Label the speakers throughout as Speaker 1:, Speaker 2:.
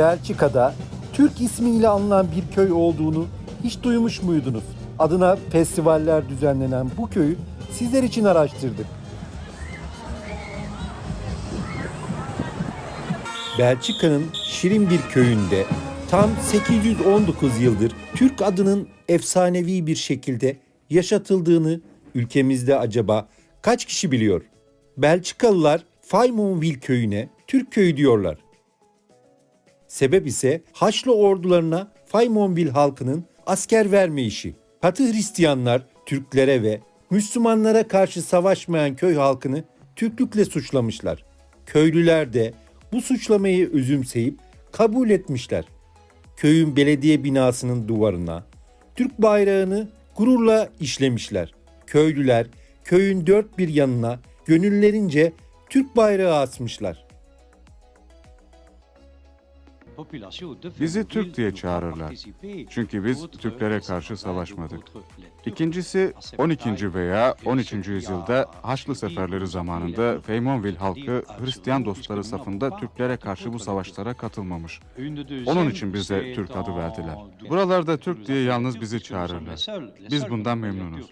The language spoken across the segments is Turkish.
Speaker 1: Belçika'da Türk ismiyle anılan bir köy olduğunu hiç duymuş muydunuz? Adına festivaller düzenlenen bu köyü sizler için araştırdık. Belçika'nın şirin bir köyünde tam 819 yıldır Türk adının efsanevi bir şekilde yaşatıldığını ülkemizde acaba kaç kişi biliyor? Belçikalılar Faymonville köyüne Türk köyü diyorlar. Sebep ise Haçlı ordularına Faymonville halkının asker verme işi. Katı Hristiyanlar Türklere ve Müslümanlara karşı savaşmayan köy halkını Türklükle suçlamışlar. Köylüler de bu suçlamayı özümseyip kabul etmişler. Köyün belediye binasının duvarına Türk bayrağını gururla işlemişler. Köylüler köyün dört bir yanına gönüllerince Türk bayrağı asmışlar.
Speaker 2: Bizi Türk diye çağırırlar. Çünkü biz Türklere karşı savaşmadık. İkincisi 12. veya 13. yüzyılda Haçlı seferleri zamanında Feymonville halkı Hristiyan dostları safında Türklere karşı bu savaşlara katılmamış. Onun için bize Türk adı verdiler. Buralarda Türk diye yalnız bizi çağırırlar. Biz bundan memnunuz.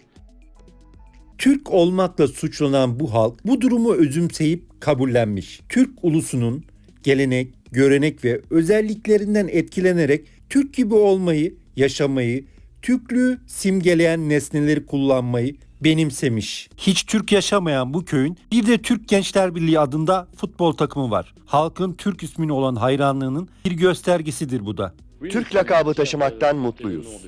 Speaker 1: Türk olmakla suçlanan bu halk bu durumu özümseyip kabullenmiş. Türk ulusunun gelenek, görenek ve özelliklerinden etkilenerek Türk gibi olmayı, yaşamayı, Türklüğü simgeleyen nesneleri kullanmayı benimsemiş. Hiç Türk yaşamayan bu köyün bir de Türk Gençler Birliği adında futbol takımı var. Halkın Türk ismine olan hayranlığının bir göstergesidir bu da.
Speaker 3: Türk lakabı taşımaktan mutluyuz.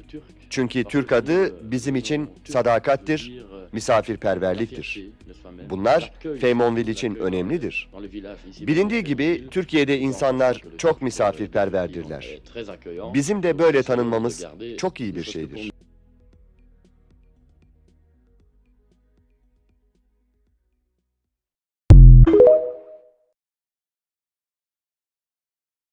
Speaker 3: Çünkü Türk adı bizim için sadakattir, misafirperverliktir. Bunlar Feymonville için önemlidir. Bilindiği gibi Türkiye'de insanlar çok misafirperverdirler. Bizim de böyle tanınmamız çok iyi bir şeydir.